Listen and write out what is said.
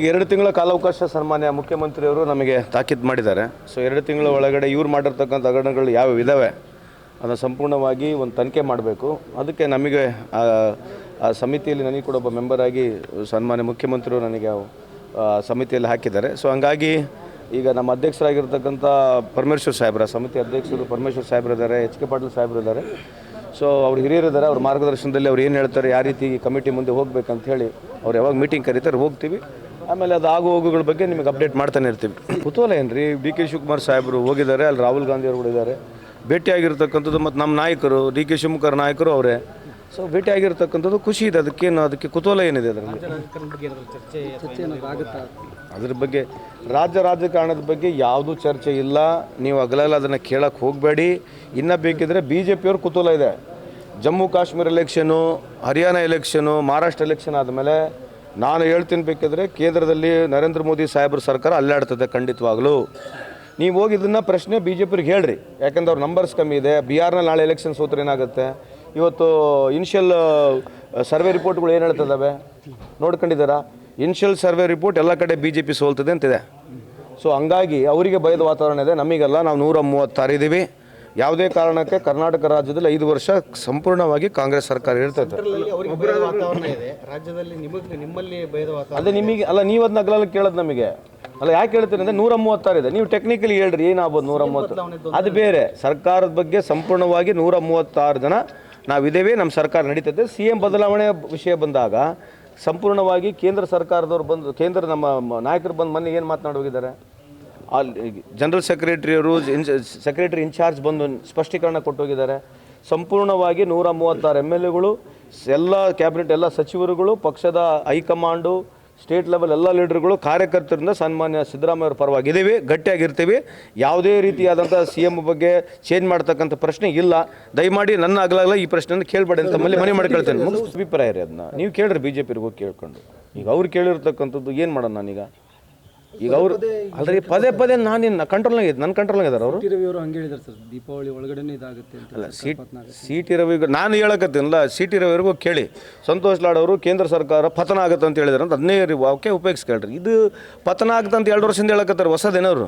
ಈಗ ಎರಡು ತಿಂಗಳ ಕಾಲಾವಕಾಶ ಸನ್ಮಾನ್ಯ ಮುಖ್ಯಮಂತ್ರಿಯವರು ನಮಗೆ ತಾಕೀತು ಮಾಡಿದ್ದಾರೆ. ಸೊ ಎರಡು ತಿಂಗಳ ಒಳಗಡೆ ಇವ್ರು ಮಾಡಿರ್ತಕ್ಕಂಥ ಹಗರಣಗಳು ಯಾವ ಇದ್ದಾವೆ ಅದನ್ನು ಸಂಪೂರ್ಣವಾಗಿ ಒಂದು ತನಿಖೆ ಮಾಡಬೇಕು. ಅದಕ್ಕೆ ನಮಗೆ, ಆ ಸಮಿತಿಯಲ್ಲಿ ನನಗೆ ಕೂಡ ಒಬ್ಬ ಮೆಂಬರಾಗಿ ಸನ್ಮಾನ್ಯ ಮುಖ್ಯಮಂತ್ರಿಯವರು ನನಗೆ ಸಮಿತಿಯಲ್ಲಿ ಹಾಕಿದ್ದಾರೆ. ಸೊ ಹಂಗಾಗಿ ಈಗ ನಮ್ಮ ಅಧ್ಯಕ್ಷರಾಗಿರ್ತಕ್ಕಂಥ ಪರಮೇಶ್ವರ್ ಸಾಹೇಬ್ರ, ಸಮಿತಿ ಅಧ್ಯಕ್ಷರು ಪರಮೇಶ್ವರ್ ಸಾಹೇಬ್ರು ಇದ್ದಾರೆ ಎಚ್ ಕೆ ಪಾಟೀಲ್ ಸಾಹೇಬ್ರು ಇದ್ದಾರೆ ಸೊ ಅವ್ರು ಹಿರಿಯರಿದ್ದಾರೆ ಅವ್ರ ಮಾರ್ಗದರ್ಶನದಲ್ಲಿ ಅವ್ರು ಏನು ಹೇಳ್ತಾರೆ, ಯಾವ ರೀತಿ ಕಮಿಟಿ ಮುಂದೆ ಹೋಗ್ಬೇಕಂತ ಹೇಳಿ ಅವ್ರು ಯಾವಾಗ ಮೀಟಿಂಗ್ ಕರೀತಾರೆ, ಹೋಗ್ತೀವಿ. ಆಮೇಲೆ ಅದು ಆಗು ಹೋಗುಗಳ ಬಗ್ಗೆ ನಿಮಗೆ ಅಪ್ಡೇಟ್ ಮಾಡ್ತಾನೆ ಇರ್ತೀವಿ. ಕುತೂಹಲ ಏನು ರೀ ಡಿ ಕೆ ಶಿವಕುಮಾರ್ ಸಾಹೇಬರು ಹೋಗಿದ್ದಾರೆ, ಅಲ್ಲಿ ರಾಹುಲ್ ಗಾಂಧಿ ಅವರು ಇದ್ದಾರೆ ಇದ್ದಾರೆ. ಭೇಟಿಯಾಗಿರ್ತಕ್ಕಂಥದ್ದು ಮತ್ತು ನಮ್ಮ ನಾಯಕರು, ಡಿ ಕೆ ಶಿವಕುಮಾರ್ ನಾಯಕರು ಅವರೇ. ಸೊ ಭೇಟಿಯಾಗಿರ್ತಕ್ಕಂಥದ್ದು ಖುಷಿ ಇದೆ ಅದಕ್ಕೇನು ಅದಕ್ಕೆ ಕುತೂಹಲ ಏನಿದೆ ಅದರಲ್ಲಿ? ಅದ್ರ ಬಗ್ಗೆ ರಾಜ್ಯ ರಾಜಕಾರಣದ ಬಗ್ಗೆ ಯಾವುದೂ ಚರ್ಚೆ ಇಲ್ಲ. ನೀವು ಅಗಲೆಲ್ಲ, ಅದನ್ನು ಕೇಳಕ್ಕೆ ಹೋಗಬೇಡಿ. ಇನ್ನೂ ಬೇಕಿದ್ರೆ ಬಿ ಜೆ ಪಿಯವ್ರ ಕುತೂಹಲ ಇದೆ. Jammu Kashmir election Haryana election Maharashtra election ಆದಮೇಲೆ ನಾನು ಹೇಳ್ತೀನಿ ಬೇಕಿದ್ರೆ ಕೇಂದ್ರದಲ್ಲಿ ನರೇಂದ್ರ ಮೋದಿ ಸಾಹೇಬ್ರ ಸರ್ಕಾರ ಅಲ್ಲಾಡ್ತದೆ ಖಂಡಿತವಾಗ್ಲೂ. ನೀವು ಹೋಗಿ ಇದನ್ನು ಪ್ರಶ್ನೆ ಬಿ ಜೆ ಪಿಗೆ ಹೇಳ್ರಿ. ಯಾಕಂದ್ರೆ ಅವ್ರ ನಂಬರ್ಸ್ ಕಮ್ಮಿ ಇದೆ. ಬಿಹಾರ್ನಲ್ಲಿ ನಾಳೆ ಎಲೆಕ್ಷನ್ ಸೋತ್ರ ಏನಾಗುತ್ತೆ? ಇವತ್ತು ಇನಿಷಿಯಲ್ ಸರ್ವೆ ರಿಪೋರ್ಟ್ಗಳು ಏನು ಹೇಳ್ತದವೆ? ನೋಡ್ಕೊಂಡಿದ್ದಾರಾ? ಇನಿಷಿಯಲ್ ಸರ್ವೆ ರಿಪೋರ್ಟ್ ಎಲ್ಲ ಕಡೆ ಬಿ ಜೆ ಪಿ ಸೋಲ್ತದೆ ಅಂತಿದೆ. ಸೊ ಹಂಗಾಗಿ ಅವರಿಗೆ ಭಯದ ವಾತಾವರಣ ಇದೆ. ನಮಗೆಲ್ಲ ನಾವು ನೂರ ಮೂವತ್ತಾರು ಇದ್ದೀವಿ ಯಾವುದೇ ಕಾರಣಕ್ಕೆ ಕರ್ನಾಟಕ ರಾಜ್ಯದಲ್ಲಿ ಐದು ವರ್ಷ ಸಂಪೂರ್ಣವಾಗಿ ಕಾಂಗ್ರೆಸ್ ಸರ್ಕಾರ ವಾತಾವರಣ ಅದೇ ನಿಮಗೆ ಅಲ್ಲ ನೀವು ಅದನ್ನ ಅಗಲಲ್ಲಿ ಕೇಳೋದು ನಮಗೆ. ಅಲ್ಲ ಯಾಕೆ ಹೇಳ್ತೀನಿ ಅಂದ್ರೆ ನೂರ ಮೂವತ್ತಾರು ಇದೆ. ನೀವು ಟೆಕ್ನಿಕಲಿ ಹೇಳ್ರಿ ಏನಾಗ್ಬೋದು ನೂರ ಮೂವತ್ತು ಅದು ಬೇರೆ. ಸರ್ಕಾರದ ಬಗ್ಗೆ ಸಂಪೂರ್ಣವಾಗಿ ನೂರ ಮೂವತ್ತಾರು ಜನ ನಾವಿದ್ದೇವೆ ನಮ್ಮ ಸರ್ಕಾರ ನಡೀತದೆ ಸಿ ಎಂ ಬದಲಾವಣೆ ವಿಷಯ ಬಂದಾಗ ಸಂಪೂರ್ಣವಾಗಿ ಕೇಂದ್ರ ಸರ್ಕಾರದವ್ರು ಬಂದು ಕೇಂದ್ರ ನಮ್ಮ ನಾಯಕರು ಬಂದು ಮೊನ್ನೆ ಏನು ಮಾತನಾಡಿ ಹೋಗಿದ್ದಾರೆ? ಅಲ್ಲಿ ಜನರಲ್ ಸೆಕ್ರೆಟರಿಯವರು ಸೆಕ್ರೆಟರಿ ಇನ್ಚಾರ್ಜ್ ಬಂದು ಸ್ಪಷ್ಟೀಕರಣ ಕೊಟ್ಟೋಗಿದ್ದಾರೆ. ಸಂಪೂರ್ಣವಾಗಿ ನೂರ ಮೂವತ್ತಾರು ಎಂ ಎಲ್ ಎಗಳು, ಎಲ್ಲ ಕ್ಯಾಬಿನೆಟ್, ಎಲ್ಲ ಸಚಿವರುಗಳು, ಪಕ್ಷದ ಹೈಕಮಾಂಡು ಸ್ಟೇಟ್ ಲೆವೆಲ್ ಎಲ್ಲ ಲೀಡರ್ಗಳು, ಕಾರ್ಯಕರ್ತರಿಂದ ಸನ್ಮಾನ್ಯ ಸಿದ್ದರಾಮಯ್ಯ ಪರವಾಗಿ ಪರವಾಗಿದ್ದೀವಿ, ಗಟ್ಟಿಯಾಗಿರ್ತೀವಿ. ಯಾವುದೇ ರೀತಿಯಾದಂಥ ಸಿ ಎಂ ಬಗ್ಗೆ ಚೇಂಜ್ ಮಾಡ್ತಕ್ಕಂಥ ಪ್ರಶ್ನೆ ಇಲ್ಲ. ದಯಮಾಡಿ ನನ್ನ ಆಗಲಾಗಲ ಈ ಪ್ರಶ್ನೆಯನ್ನು ಕೇಳಬೇಡಿ ಅಂತ ಮನೆ ಮನೆ ಮಾಡ್ಕೊಳ್ತೇನೆ. ಅಭಿಪ್ರಾಯ ರೀ ಅದನ್ನ. ನೀವು ಕೇಳ್ರಿ ಬಿ ಜೆ ಹೋಗಿ ಕೇಳ್ಕೊಂಡು. ಈಗ ಅವ್ರು ಕೇಳಿರ್ತಕ್ಕಂಥದ್ದು ಏನು ಮಾಡೋಣ ನಾನೀಗ? ಈಗ ಅವರು ಅಲ್ರಿ ಪದೇ ಪದೇ ನಾನು ಇನ್ನು ಕಂಟ್ರೋಲ್ನಾಗ ಆಗಿದೆ ನನ್ನ ಕಂಟ್ರೋಲ್ನಾಗ ಇದ್ದಾರೆ ಅವರು? ರವಿ ಅವರು ಹಂಗೆ ಹೇಳಿದ್ದಾರೆ ಸರ್ ದೀಪಾವಳಿ ಒಳಗಡೆನೇ ಇದಾಗುತ್ತೆ ಅಂತ ಅಲ್ಲ ಸಿ ಸಿ ಟಿ ರವಿ ನಾನು ಹೇಳಕತ್ತೀನಲ್ಲ ಸಿಟಿ ಟಿ ಕೇಳಿ. ಸಂತೋಷ್ ಲಾಡ್ ಅವರು ಕೇಂದ್ರ ಸರ್ಕಾರ ಪತನ ಆಗುತ್ತೆ ಅಂತ ಹೇಳಿದಾರೆ ಅಂತ ಅದನ್ನೇ ಅವಕ್ಕೆ ಉಪಯೋಗಿಸ್ಕೊಳ್ರಿ. ಇದು ಪತನ ಆಗುತ್ತೆ ಅಂತ ಎರಡು ವರ್ಷದಿಂದ ಹೇಳಕತ್ತಾರೆ ಹೊಸದೇನವರು?